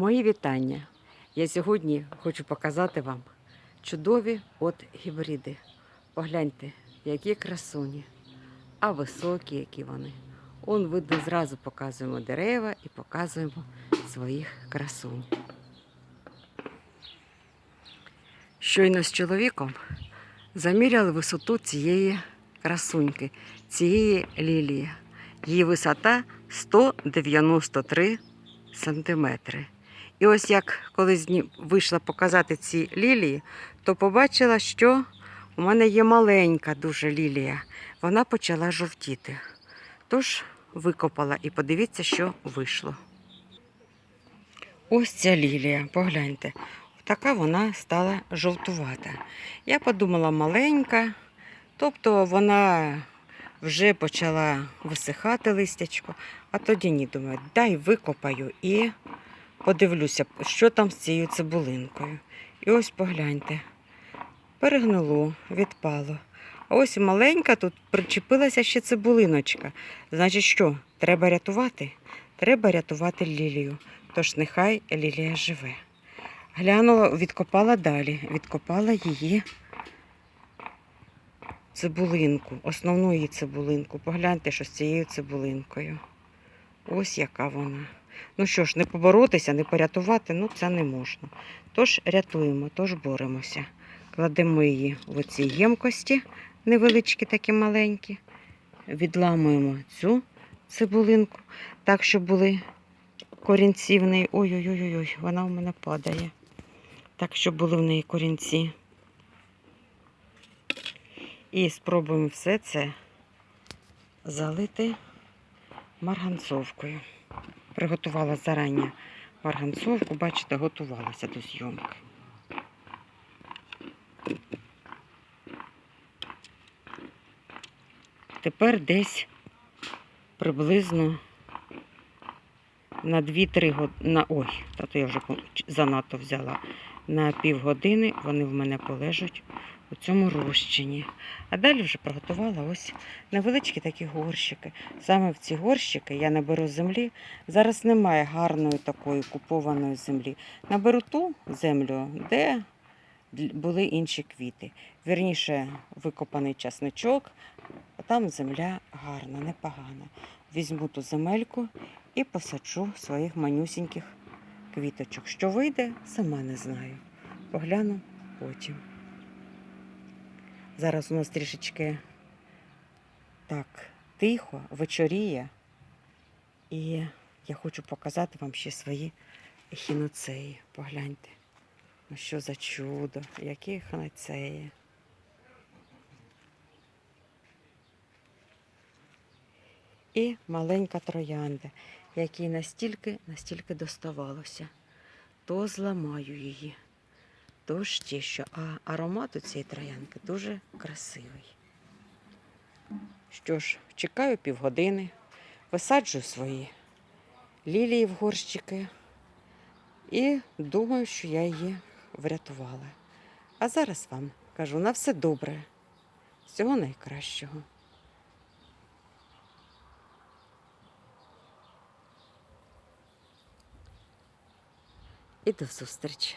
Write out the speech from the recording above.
Мої вітання. Я сьогодні хочу показати вам чудові от гібриди. Погляньте, які красуні, а високі, які вони. Он видно, зразу показуємо дерева і показуємо своїх красунь. Щойно з чоловіком заміряли висоту цієї красуньки, цієї лілії. Її висота 193 сантиметри. І ось як коли вийшла показати ці лілії, то побачила, що у мене є маленька дуже лілія. Вона почала жовтіти. Тож викопала і подивіться, що вийшло. Ось ця лілія, погляньте. Така вона стала жовтувата. Я подумала маленька, тобто вона вже почала висихати листячко, а тоді ні, думаю, дай викопаю і подивлюся, що там з цією цибулинкою. І ось погляньте, перегнуло, відпало. А ось маленька тут причепилася ще цибулиночка. Значить, що? Треба рятувати? Треба рятувати лілію. Тож нехай лілія живе. Глянула, відкопала далі, відкопала її цибулинку, основну її цибулинку. Погляньте, що з цією цибулинкою. Ось яка вона. Ну що ж, не поборотися, не порятувати, ну це не можна. Тож рятуємо, тож боремося. Кладемо її в оці ємкості, невеличкі, такі маленькі. Відламуємо цю цибулинку, так, щоб були корінці в неї. Ой-ой-ой, вона в мене падає. Так, щоб були в неї корінці. І спробуємо все це залити марганцовкою. Приготувала зарані марганцовку, бачите, готувалася до зйомки. Тепер десь приблизно на 2-3 години. Ой, та то я вже занадто взяла. На півгодини вони в мене полежать у цьому розчині. А далі вже приготувала ось невеличкі такі горщики. Саме в ці горщики я наберу землі. Зараз немає гарної такої купованої землі. Наберу ту землю, де були інші квіти. Вірніше, викопаний часничок, а там земля гарна, непогана. Візьму ту земельку і посаджу своїх манюсіньких квіточок. Що вийде, сама не знаю. Погляну потім. Зараз у нас трішечки так тихо, вечоріє. І я хочу показати вам ще свої ехіноцеї. Погляньте. Ну що за чудо, які ехіноцеї. І маленька троянда, якій настільки, настільки доставалося. То зламаю її, то ще що. А аромат у цієї троянки дуже красивий. Що ж, чекаю півгодини, висаджую свої лілії в горщики і думаю, що я її врятувала. А зараз вам кажу на все добре, всього найкращого. І до зустрічі!